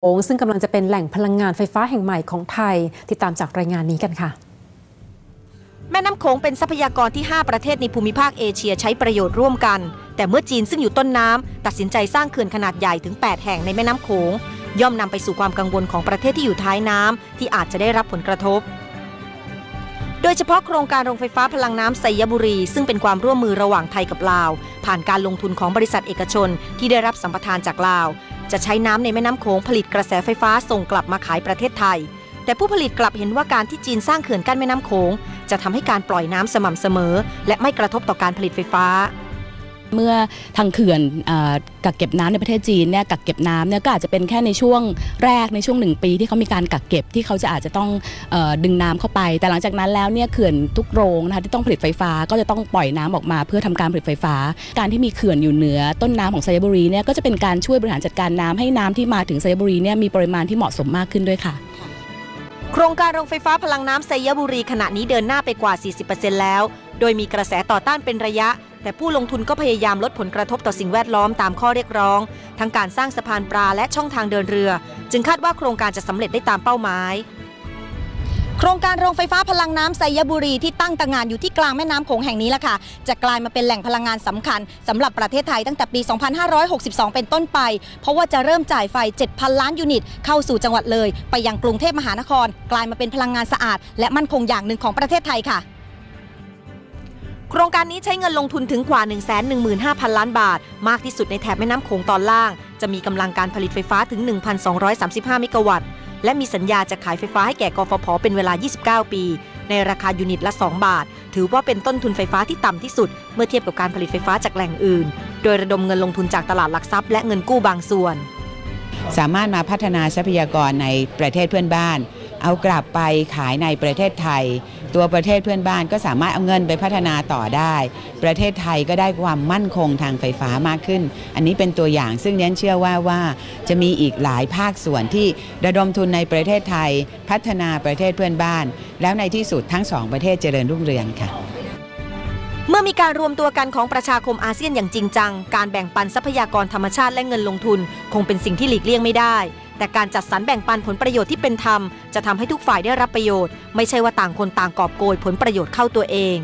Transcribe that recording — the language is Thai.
โงซึ่งกำลังจะเป็นแหล่งพลังงานไฟฟ้าแห่งใหม่ของไทย ติดตามจากรายงานนี้กันค่ะ แม่น้ำโขงเป็นทรัพยากรที่ 5 ประเทศในภูมิภาคเอเชียใช้ประโยชน์ร่วมกัน แต่เมื่อจีนซึ่งอยู่ต้นน้ำตัดสินใจสร้างเขื่อนขนาดใหญ่ถึง 8 แห่งในแม่น้ำโขง ย่อมนำไปสู่ความกังวลของประเทศที่อยู่ท้ายน้ำที่อาจจะได้รับผลกระทบ โดยเฉพาะโครงการโรงไฟฟ้าพลังน้ำไซยบุรี ซึ่งเป็นความร่วมมือระหว่างไทยกับลาว ผ่านการลงทุนของบริษัทเอกชน ที่ได้รับสัมปทานจากลาว จะใช้น้ำในแม่น้ำโขงผลิตกระแสไฟฟ้าส่งกลับมาขายประเทศไทย แต่ผู้ผลิตกลับเห็นว่าการที่จีนสร้างเขื่อนกั้นแม่น้ำโขงจะทำให้การปล่อยน้ำสม่ำเสมอ และไม่กระทบต่อการผลิตไฟฟ้า เมื่อทางเขื่อนอกักเก็บน้ำในประเทศจีนเนี่ยกักเก็บน้ำเนี่ยก็อาจจะเป็นแค่ในช่วงแรกในช่วงหนึ่งปี ที่เขามีการกักเก็บที่เขาจะอาจจะต้องอดึงน้ำเข้าไป แต่หลังจากนั้นแล้วเนี่ยเขื่อนทุกโรงนะคะที่ต้องผลิตไฟฟ้าก็จะต้องปล่อยน้ำออกมาเพื่อทำการผลิตไฟฟ้า การที่มีเขื่อนอยู่เหนือต้นน้ำของไซบุรีเนี่ยก็จะเป็นการช่วยบริหารจัดการน้ำให้น้ำที่มาถึงไซบุรีเนี่ยมีปริมาณที่เหมาะสมมากขึ้นด้วยค่ะโครงการโรงไฟฟ้าพลังน้ำไซยบุรีขณะนี้เดินหน้าไปกว่า 40%แล้ว โดยมีกระแสต่อต้านเป็นระยะ แต่ผู้ลงทุนก็พยายามลดผลกระทบต่อสิ่งแวดล้อมตามข้อเรียกร้อง ทั้งการสร้างสะพานปลาและช่องทางเดินเรือ จึงคาดว่าโครงการจะสำเร็จได้ตามเป้าหมาย โครงการโรงไฟฟ้าพลังน้ำไซยบุรีที่ตั้งตระหงานอยู่ที่กลางแม่น้ำโขงแห่งนี้ละค่ะ จะกลายมาเป็นแหล่งพลังงานสำคัญสำหรับประเทศไทยตั้งแต่ปี 2562 เป็นต้นไป เพราะว่าจะเริ่มจ่ายไฟ 7,000 ล้านยูนิต เข้าสู่จังหวัดเลย ไปยังกรุงเทพมหานคร กลายมาเป็นพลังงานสะอาด และมั่นคงอย่างหนึ่งของประเทศไทยค่ะ โครงการนี้ใช้เงินลงทุนถึงกว่า 115,000 ล้านบาท มากที่สุดในแถบแม่น้ำโขงตอนล่าง จะมีกำลังการผลิตไฟฟ้าถึง 1,235 เมกะวัตต์ และมีสัญญาจะขายไฟฟ้าให้แก่กฟผเป็นเวลา 29 ปี ในราคายูนิตละ 2 บาท ถือว่าเป็นต้นทุนไฟฟ้าที่ต่ำที่สุด เมื่อเทียบกับการผลิตไฟฟ้าจากแหล่งอื่น โดยระดมเงินลงทุนจากตลาดหลักทรัพย์และเงินกู้บางส่วน สามารถมาพัฒนาทรัพยากรในประเทศเพื่อนบ้าน เอากลับไปขายในประเทศไทย ตัวประเทศเพื่อนบ้านก็สามารถเอาเงินไปพัฒนาต่อได้ ประเทศไทยก็ได้ความมั่นคงทางไฟฟ้ามากขึ้น อันนี้เป็นตัวอย่างซึ่งเน้นเชื่อว่าว่า จะมีอีกหลายภาคส่วนที่ระดมทุนในประเทศไทย พัฒนาประเทศเพื่อนบ้าน แล้วในที่สุดทั้งสองประเทศเจริญรุ่งเรืองค่ะเมื่อมีการรวมตัวกันของประชาคมอาเซียนอย่างจริงจัง การแบ่งปันทรัพยากรธรรมชาติและเงินลงทุน คงเป็นสิ่งที่หลีกเลี่ยงไม่ได้ แต่การจัดสรรแบ่งปันผลประโยชน์ที่เป็นธรรม จะทำให้ทุกฝ่ายได้รับประโยชน์ ไม่ใช่ว่าต่างคนต่างกอบโกยผลประโยชน์เข้าตัวเอง